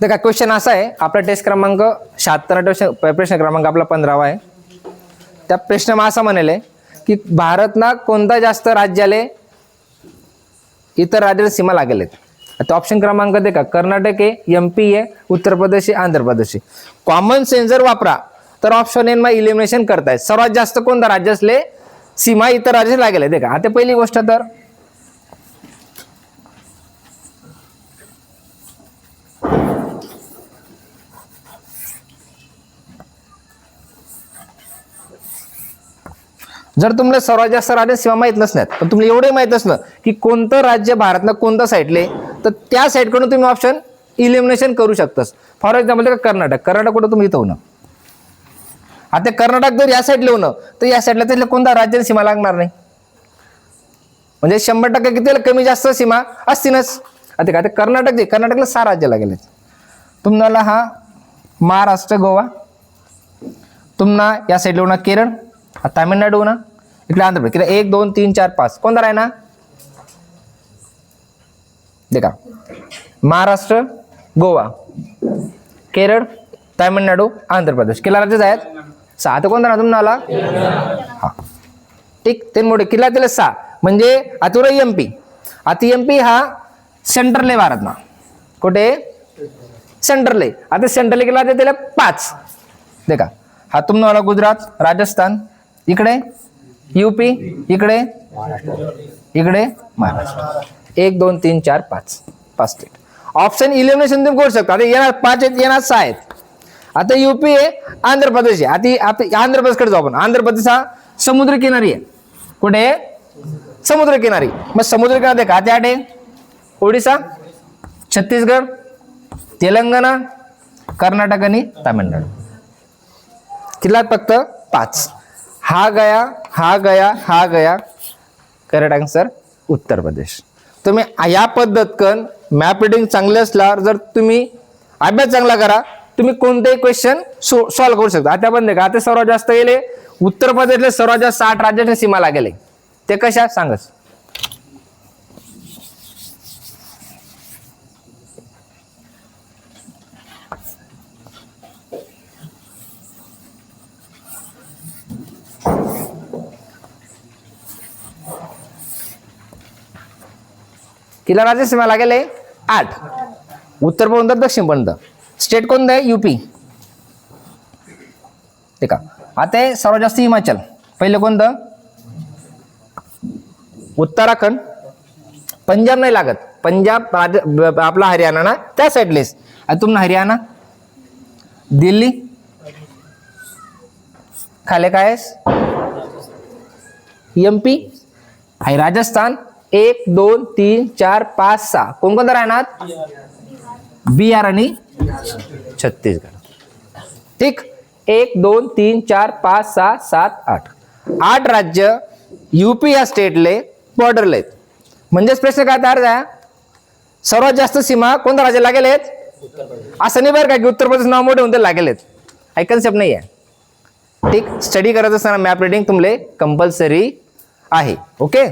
तर का क्वेश्चन असा आहे. आपला टेस्ट क्रमांक शहात्तर प्रश्न प्रश्न क्रमांक आपला पंधरावा आहे. त्या प्रश्न असा म्हणेल की भारतना कोणता जास्त राज्याले इतर राज्याला सीमा लागेल आहेत आता ऑप्शन क्रमांक दे का कर्नाटक आहे एम पी आहे उत्तर प्रदेश आहे आंध्र प्रदेश आहे. कॉमन सेन्स जर वापरा तर ऑप्शन एन मा इलिमिनेशन करतायत. सर्वात जास्त कोणता राज्यसले सीमा इतर राज्याला लागेल आहे का आता पहिली गोष्ट तर जर तुम्हाला सर्वात जास्त राज्य सीमा माहीत नसण्यात पण तुम्हाला एवढे माहीत असलं की कोणतं राज्य भारतनं कोणतं साईडले तर त्या साईडकडून तुम्ही ऑप्शन इलिमिनेशन करू शकतास. फॉर एक्झाम्पल का कर्नाटक? कर्नाटक कुठं तुम्ही इथं होणं आता कर्नाटक जर या साईडला होणं तर या साईडला त्याला कोणता राज्य सीमा लागणार नाही? म्हणजे शंभर टक्के किती कमी जास्त सीमा असतीलच. आता काय आता कर्नाटक जे कर्नाटकला सहा राज्य लागेल तुम्हाला हा महाराष्ट्र गोवा. तुम्हाला या साईडला होणार केरळ. तामिळनाडू ना? इकडे आंध्र प्रदेश. इकडे एक दोन तीन चार पाच. कोणता राय ना? देखा. महाराष्ट्र गोवा. केरळ तामिळनाडू आंध्र प्रदेश. किल्ला राज्यच आहेत सहा. तर कोणता ना तुम्हाला? हा. ठीक ते मोठे. किल्ला दिले सहा. म्हणजे आता एम पी. आता एम पी हा सेंट्रल आहे भारतमा कुठे? सेंट्रल. आहे आता सेंट्रल किल्ला त्याला पाच. देखा. हा तुम्हाला गुजरात राजस्थान इकडे? युपी इकडे? इकडे? महाराष्ट्र. एक दोन तीन चार पाच. पाच स्टेट ऑप्शन इलिमिनेशन तुम्ही करू शकता. आता येणार पाच आहेत येणार सहा आहेत. आता युपी आहे आंध्र प्रदेश आहे. आता आंध्र प्रदेशकडे जाऊ आपण. आंध्र प्रदेश हा समुद्र किनारी आहे. कुठे? आहे समुद्र किनारी. मग समुद्रकिनारी का त्या आहे ओडिसा छत्तीसगड तेलंगणा कर्नाटक आणि तामिळनाडू. किल्ला फक्त? पाच. हा गया हा गया हा गया. Correct answer Uttar Pradesh. तुम्ही या पद्धतकन मॅप रिडिंग चांगले असल्यावर जर तुम्ही अभ्यास चांगला करा तुम्ही कोणतेही क्वेश्चन सो सॉल्व्ह करू शकता. आता पण का आता सर्वात जास्त गेले उत्तर प्रदेशला सर्वात जास्त आठ राज्याच्या सीमा लागेल. ते कशा? सांगच. किल्ला राज्य सीमा लागेल आहे आठ. उत्तर पर्यंत दक्षिण पर्यंत. स्टेट कोणतं आहे? युपी ते का आता आहे सर्वात जास्त हिमाचल. पहिलं कोणतं? उत्तराखंड. पंजाब नाही लागत. पंजाब आपला हरियाणा ना? त्या साईडलेस आता तुम्हाला हरियाणा? दिल्ली? खाले काय एम पी आहे राजस्थान? एक दोन तीन चार पाच सहा. कोणकोणतं राहणार? बिहार आणि छत्तीसगड. ठीक? एक दोन तीन चार पाच सहा सात आठ. आठ राज्य युपी या स्टेटले बॉर्डरला आहेत म्हणजेच प्रश्न काय तयार झाला? सर्वात जास्त सीमा कोणत्या राज्याला लागेल आहेत असं नाही बरं का की उत्तर प्रदेश नाव मोठे होऊन ते लागेल आहेत हा कन्सेप्ट नाही आहे ठीक? स्टडी करत असताना मॅप रिडिंग तुमले कंपल्सरी आहे. ओके